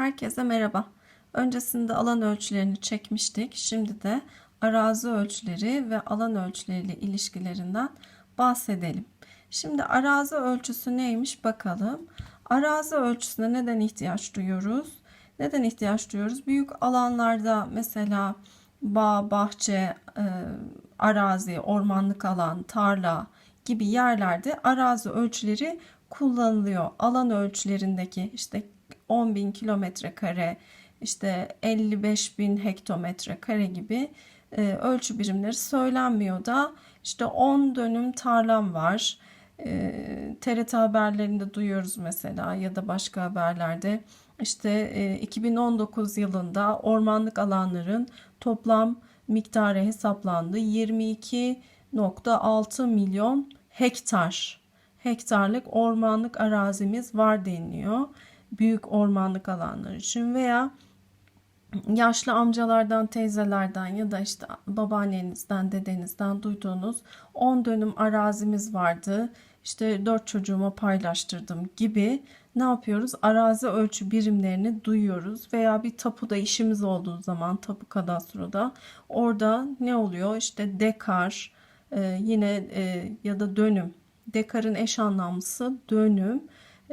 Herkese merhaba. Öncesinde alan ölçülerini çekmiştik. Şimdi de arazi ölçüleri ve alan ölçüleriyle ilişkilerinden bahsedelim. Şimdi arazi ölçüsü neymiş bakalım. Arazi ölçüsüne neden ihtiyaç duyuyoruz? Neden ihtiyaç duyuyoruz? Büyük alanlarda mesela bağ, bahçe, e, arazi, ormanlık alan, tarla gibi yerlerde arazi ölçüleri kullanılıyor. Alan ölçülerindeki işte 10 bin kilometre kare, işte 55 bin hektometre kare gibi e, ölçü birimleri söylenmiyor da işte 10 dönüm tarlam var. E, TRT haberlerinde duyuyoruz mesela ya da başka haberlerde işte e, 2019 yılında ormanlık alanların toplam miktarı hesaplandı. 22.6 milyon hektar hektarlık ormanlık arazimiz var deniliyor. Büyük ormanlık alanlar için veya yaşlı amcalardan, teyzelerden ya da işte babaannenizden, dedenizden duyduğunuz 10 dönüm arazimiz vardı. İşte 4 çocuğuma paylaştırdım gibi ne yapıyoruz? Arazi ölçü birimlerini duyuyoruz veya bir tapuda işimiz olduğu zaman tapu kadastroda orada ne oluyor? İşte dekar e, yine e, ya da dönüm. Dekarın eş anlamlısı dönüm.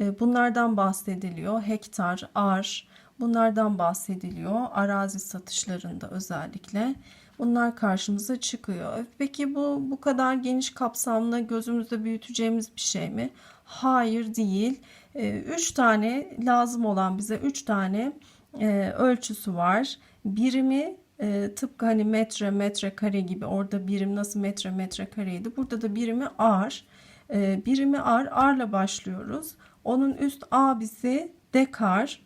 E, bunlardan bahsediliyor. Hektar, ar, bunlardan bahsediliyor. Arazi satışlarında özellikle. Bunlar karşımıza çıkıyor. Peki bu bu kadar geniş kapsamlı gözümüzde büyüteceğimiz bir şey mi? Hayır değil. E, üç tane lazım olan bize üç tane e, ölçüsü var. Birimi e, tıpkı hani metre, metre kare gibi orada birim nasıl metre, metre kareydi. Burada da birimi ar. E, birimi ar, arla başlıyoruz. Onun üst abisi dekar.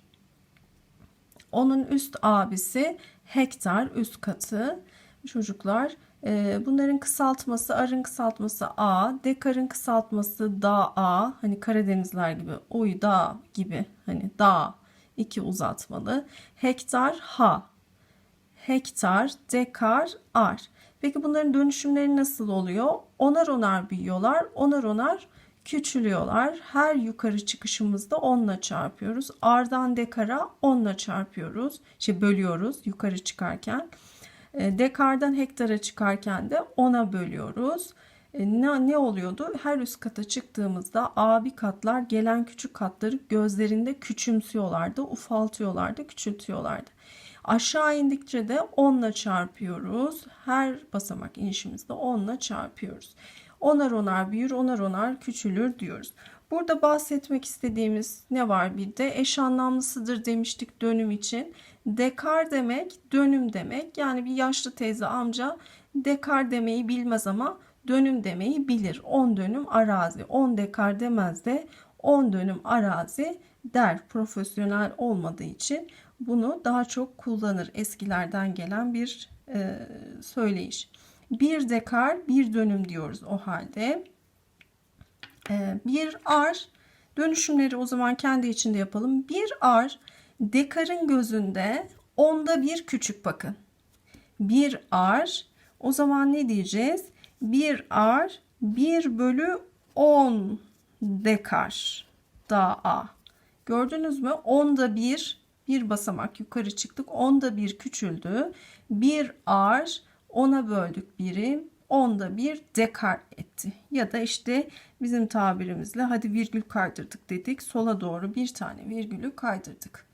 Onun üst abisi hektar üst katı. Çocuklar e, bunların kısaltması arın kısaltması A, dekarın kısaltması da A. Hani Karadenizler gibi uy da gibi hani da iki uzatmalı. Hektar ha. Hektar, dekar, ar. Peki bunların dönüşümleri nasıl oluyor? Onar onar büyüyorlar. Onar onar küçülüyorlar. Her yukarı çıkışımızda 10'la çarpıyoruz. Ardan dekara 10'la çarpıyoruz. Şey bölüyoruz yukarı çıkarken. E, dekardan hektara çıkarken de 10'a bölüyoruz. E, ne, ne oluyordu? Her üst kata çıktığımızda abi katlar gelen küçük katları gözlerinde küçümsüyorlardı, ufaltıyorlardı, küçültüyorlardı. Aşağı indikçe de 10'la çarpıyoruz. Her basamak inişimizde 10'la çarpıyoruz. Onar onar büyür, onar onar küçülür diyoruz. Burada bahsetmek istediğimiz ne var bir de eş anlamlısıdır demiştik dönüm için. Dekar demek dönüm demek. Yani bir yaşlı teyze amca dekar demeyi bilmez ama dönüm demeyi bilir. 10 dönüm arazi. 10 dekar demez de 10 dönüm arazi der. Profesyonel olmadığı için bunu daha çok kullanır. Eskilerden gelen bir e, söyleyiş. Bir dekar bir dönüm diyoruz o halde. Ee, bir ar dönüşümleri o zaman kendi içinde yapalım. Bir ar dekarın gözünde onda bir küçük bakın. Bir ar o zaman ne diyeceğiz? Bir ar 1 bölü 10 dekar daha. Gördünüz mü? Onda bir bir basamak yukarı çıktık. Onda bir küçüldü. Bir ar 10'a böldük birim. Onda bir dekar etti. Ya da işte bizim tabirimizle hadi virgül kaydırdık dedik. Sola doğru bir tane virgülü kaydırdık.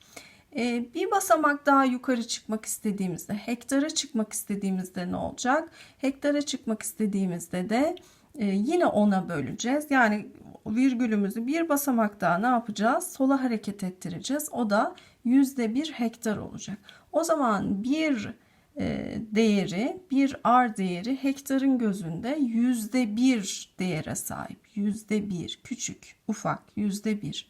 Ee, bir basamak daha yukarı çıkmak istediğimizde, hektara çıkmak istediğimizde ne olacak? Hektara çıkmak istediğimizde de e, yine ona böleceğiz. Yani virgülümüzü bir basamak daha ne yapacağız? Sola hareket ettireceğiz. O da yüzde bir hektar olacak. O zaman bir değeri bir R değeri hektarın gözünde yüzde bir değere sahip. Yüzde bir küçük ufak yüzde bir.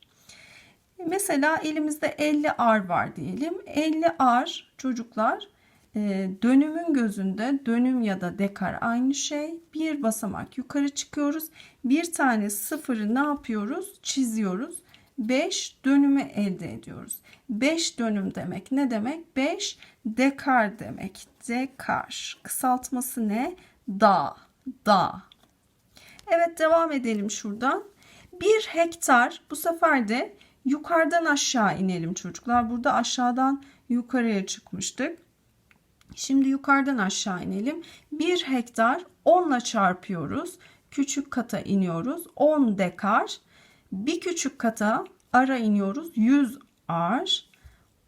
Mesela elimizde 50 R var diyelim. 50 R çocuklar e, dönümün gözünde dönüm ya da dekar aynı şey. Bir basamak yukarı çıkıyoruz. Bir tane sıfırı ne yapıyoruz? Çiziyoruz. 5 dönümü elde ediyoruz. 5 dönüm demek ne demek? 5 dekar demek. Dekar. Kısaltması ne? Da. Da. Evet devam edelim şuradan. 1 hektar bu sefer de yukarıdan aşağı inelim çocuklar. Burada aşağıdan yukarıya çıkmıştık. Şimdi yukarıdan aşağı inelim. 1 hektar 10 ile çarpıyoruz. Küçük kata iniyoruz. 10 dekar. Bir küçük kata ara iniyoruz. 100 ar.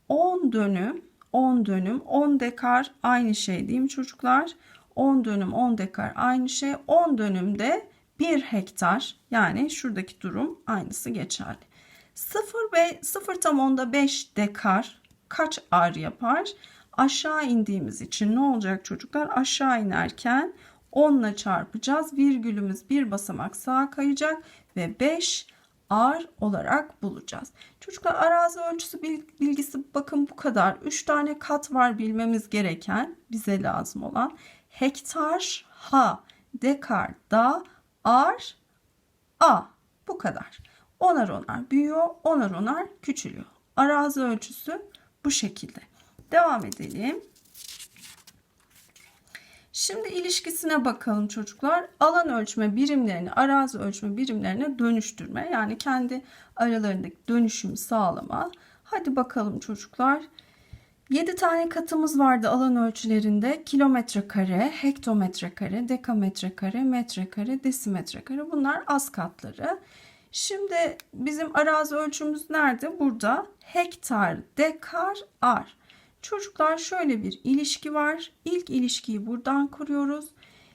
10 dönüm, 10 dönüm, 10 dekar aynı şey değil mi çocuklar? 10 dönüm, 10 dekar aynı şey. 10 dönümde 1 hektar yani şuradaki durum aynısı geçerli. 0 ve 0 tam onda 5 dekar kaç ar yapar? Aşağı indiğimiz için ne olacak çocuklar? Aşağı inerken 10 ile çarpacağız. Virgülümüz bir basamak sağa kayacak ve 5 ar olarak bulacağız. Çocuklar arazi ölçüsü bilgisi bakın bu kadar. 3 tane kat var bilmemiz gereken bize lazım olan. Hektar, ha, dekar, da, ar, a. Bu kadar. Onar onar büyüyor, onar onar küçülüyor. Arazi ölçüsü bu şekilde. Devam edelim. Şimdi ilişkisine bakalım çocuklar. Alan ölçme birimlerini arazi ölçme birimlerine dönüştürme. Yani kendi aralarındaki dönüşümü sağlama. Hadi bakalım çocuklar. 7 tane katımız vardı alan ölçülerinde. Kilometre kare, hektometre kare, dekametre kare, metre kare, desimetre kare. Bunlar az katları. Şimdi bizim arazi ölçümüz nerede? Burada hektar, dekar, ar. Çocuklar şöyle bir ilişki var. İlk ilişkiyi buradan kuruyoruz.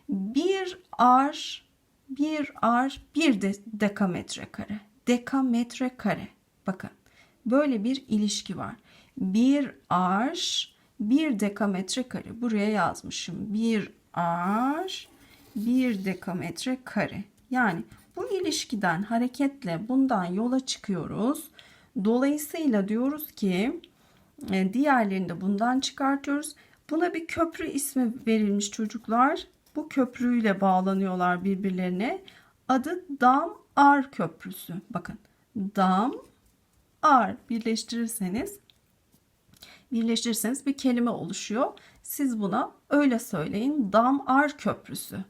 Bir ar, bir ar, bir de dekametre kare. Dekametre kare. Bakın böyle bir ilişki var. Bir ar, bir dekametre kare. Buraya yazmışım. Bir ar, bir dekametre kare. Yani bu ilişkiden hareketle bundan yola çıkıyoruz. Dolayısıyla diyoruz ki diğerlerini de bundan çıkartıyoruz. Buna bir köprü ismi verilmiş çocuklar. Bu köprüyle bağlanıyorlar birbirlerine. Adı Dam Ar Köprüsü. Bakın Dam Ar birleştirirseniz birleştirirseniz bir kelime oluşuyor. Siz buna öyle söyleyin. Dam Ar Köprüsü.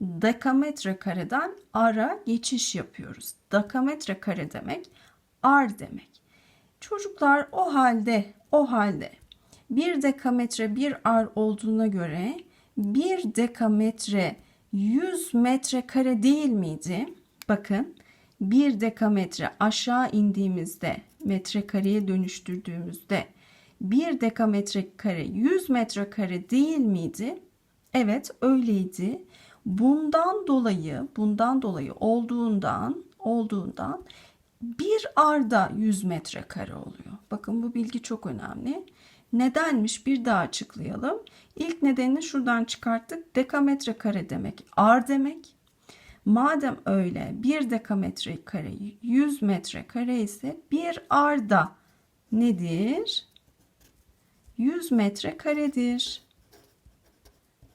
Dekametre kareden ara geçiş yapıyoruz. Dekametre kare demek ar demek. Çocuklar o halde o halde bir dekametre bir ar olduğuna göre bir dekametre 100 metrekare değil miydi? Bakın bir dekametre aşağı indiğimizde metrekareye dönüştürdüğümüzde bir dekametre kare 100 metrekare değil miydi? Evet öyleydi. Bundan dolayı bundan dolayı olduğundan olduğundan bir arda 100 metrekare oluyor. Bakın bu bilgi çok önemli. Nedenmiş bir daha açıklayalım. İlk nedenini şuradan çıkarttık. Dekametre kare demek ar demek. Madem öyle bir dekametre kare 100 metre kare ise bir arda nedir? 100 metre karedir.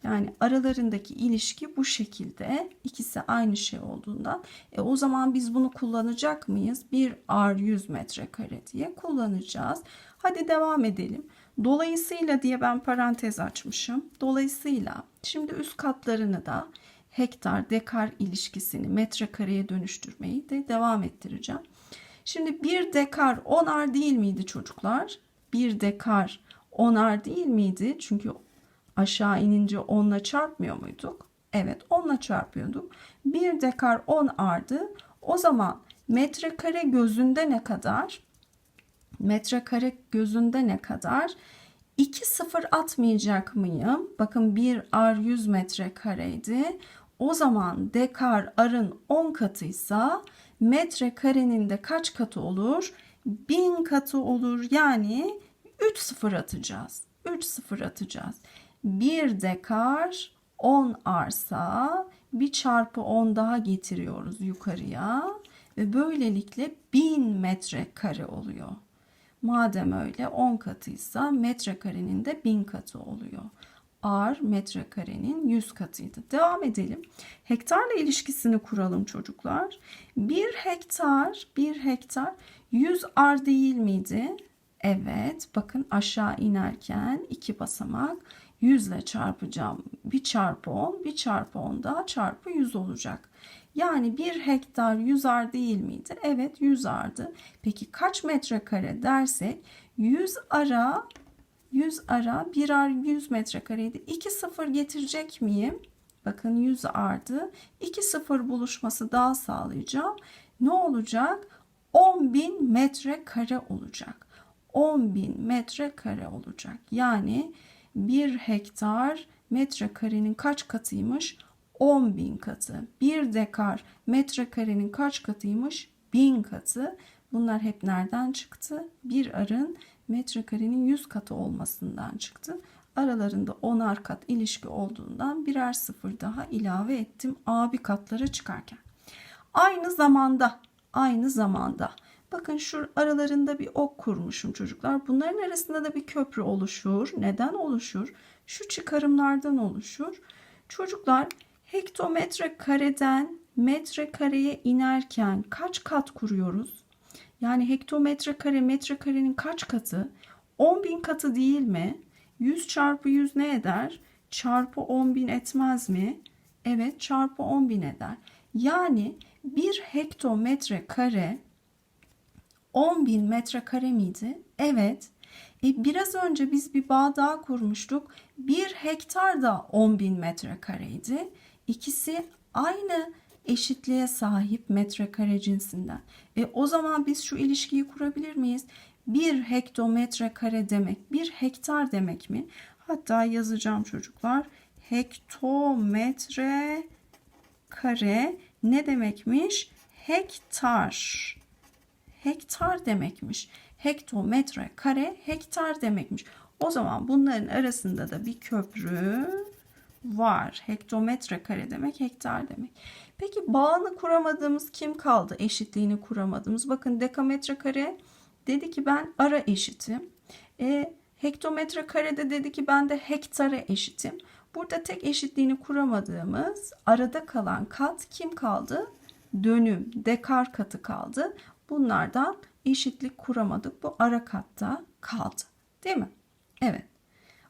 Yani aralarındaki ilişki bu şekilde. İkisi aynı şey olduğundan. E o zaman biz bunu kullanacak mıyız? Bir R 100 metrekare diye kullanacağız. Hadi devam edelim. Dolayısıyla diye ben parantez açmışım. Dolayısıyla şimdi üst katlarını da hektar dekar ilişkisini metrekareye dönüştürmeyi de devam ettireceğim. Şimdi bir dekar 10 ar değil miydi çocuklar? Bir dekar 10 ar değil miydi? Çünkü aşağı inince 10'la çarpmıyor muyduk? Evet 10'la çarpıyorduk. 1 dekar 10 ardı. O zaman metrekare gözünde ne kadar? Metrekare gözünde ne kadar? 2 sıfır atmayacak mıyım? Bakın 1 ar 100 metrekareydi. O zaman dekar arın 10 katıysa metrekarenin de kaç katı olur? 1000 katı olur. Yani 3 sıfır atacağız. 3 sıfır atacağız. 1 dekar 10 arsa bir çarpı 10 daha getiriyoruz yukarıya ve böylelikle 1000 metrekare oluyor. Madem öyle 10 katıysa metrekarenin de 1000 katı oluyor. Ar metrekarenin 100 katıydı. Devam edelim. Hektarla ilişkisini kuralım çocuklar. 1 hektar, 1 hektar 100 ar değil miydi? Evet, bakın aşağı inerken iki basamak 100 ile çarpacağım. 1 çarpı 10, 1 çarpı 10 daha çarpı 100 olacak. Yani 1 hektar 100 ar değil miydi? Evet 100 ardı. Peki kaç metrekare dersek 100 ara 100 ara 1 ar 100 metrekareydi. 2 sıfır getirecek miyim? Bakın 100 ardı. 2 sıfır buluşması daha sağlayacağım. Ne olacak? 10.000 metrekare olacak. 10.000 metrekare olacak. Yani 1 hektar metrekarenin kaç katıymış? 10.000 katı. 1 dekar metrekarenin kaç katıymış? 1000 katı. Bunlar hep nereden çıktı? Bir arın metrekarenin 100 katı olmasından çıktı. Aralarında 10'ar kat ilişki olduğundan birer sıfır daha ilave ettim abi katlara çıkarken. Aynı zamanda, aynı zamanda bakın şu aralarında bir ok kurmuşum çocuklar. Bunların arasında da bir köprü oluşur. Neden oluşur? Şu çıkarımlardan oluşur. Çocuklar hektometre kareden metre kareye inerken kaç kat kuruyoruz? Yani hektometre kare metrekarenin kaç katı? 10.000 katı değil mi? 100 çarpı 100 ne eder? Çarpı 10.000 etmez mi? Evet çarpı 10.000 eder. Yani 1 hektometre kare 10.000 metrekare miydi? Evet. E, biraz önce biz bir bağ daha kurmuştuk. 1 hektar da 10.000 metrekareydi. İkisi aynı eşitliğe sahip metrekare cinsinden. E, o zaman biz şu ilişkiyi kurabilir miyiz? 1 hektometre kare demek 1 hektar demek mi? Hatta yazacağım çocuklar. Hektometre kare ne demekmiş? Hektar. Hektar demekmiş. Hektometre kare hektar demekmiş. O zaman bunların arasında da bir köprü var. Hektometre kare demek hektar demek. Peki bağını kuramadığımız kim kaldı? Eşitliğini kuramadığımız. Bakın dekametre kare dedi ki ben ara eşitim. E, hektometre karede dedi ki ben de hektara eşitim. Burada tek eşitliğini kuramadığımız arada kalan kat kim kaldı? Dönüm, dekar katı kaldı. Bunlardan eşitlik kuramadık. Bu ara katta kaldı. Değil mi? Evet.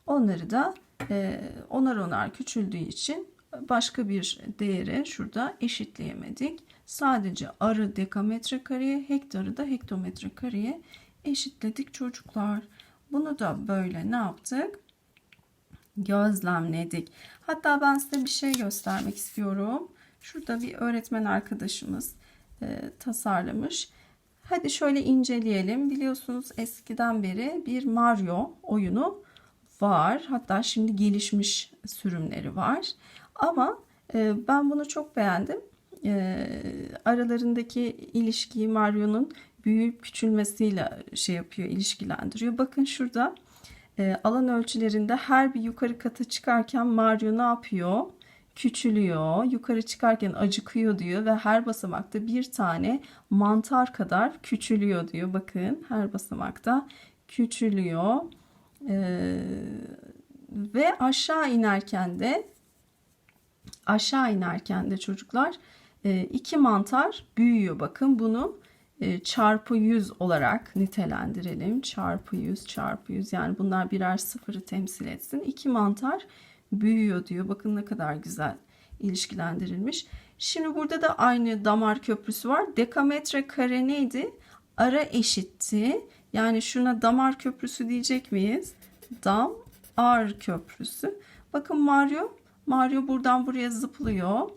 Onları da e, onar onar küçüldüğü için başka bir değere şurada eşitleyemedik. Sadece arı dekametre kareye, hektarı da hektometre kareye eşitledik çocuklar. Bunu da böyle ne yaptık? Gözlemledik. Hatta ben size bir şey göstermek istiyorum. Şurada bir öğretmen arkadaşımız e, tasarlamış. Hadi şöyle inceleyelim. Biliyorsunuz eskiden beri bir Mario oyunu var. Hatta şimdi gelişmiş sürümleri var. Ama e, ben bunu çok beğendim. E, aralarındaki ilişkiyi Mario'nun büyüyüp küçülmesiyle şey yapıyor, ilişkilendiriyor. Bakın şurada e, alan ölçülerinde her bir yukarı kata çıkarken Mario ne yapıyor? Küçülüyor. Yukarı çıkarken acıkıyor diyor ve her basamakta bir tane mantar kadar küçülüyor diyor. Bakın her basamakta küçülüyor. Ee, ve aşağı inerken de aşağı inerken de çocuklar e, iki mantar büyüyor. Bakın bunu e, çarpı 100 olarak nitelendirelim. Çarpı 100 çarpı 100 yani bunlar birer sıfırı temsil etsin. İki mantar büyüyor diyor. Bakın ne kadar güzel ilişkilendirilmiş. Şimdi burada da aynı damar köprüsü var. Dekametre kare neydi? Ara eşitti. Yani şuna damar köprüsü diyecek miyiz? Dam ar köprüsü. Bakın Mario Mario buradan buraya zıplıyor.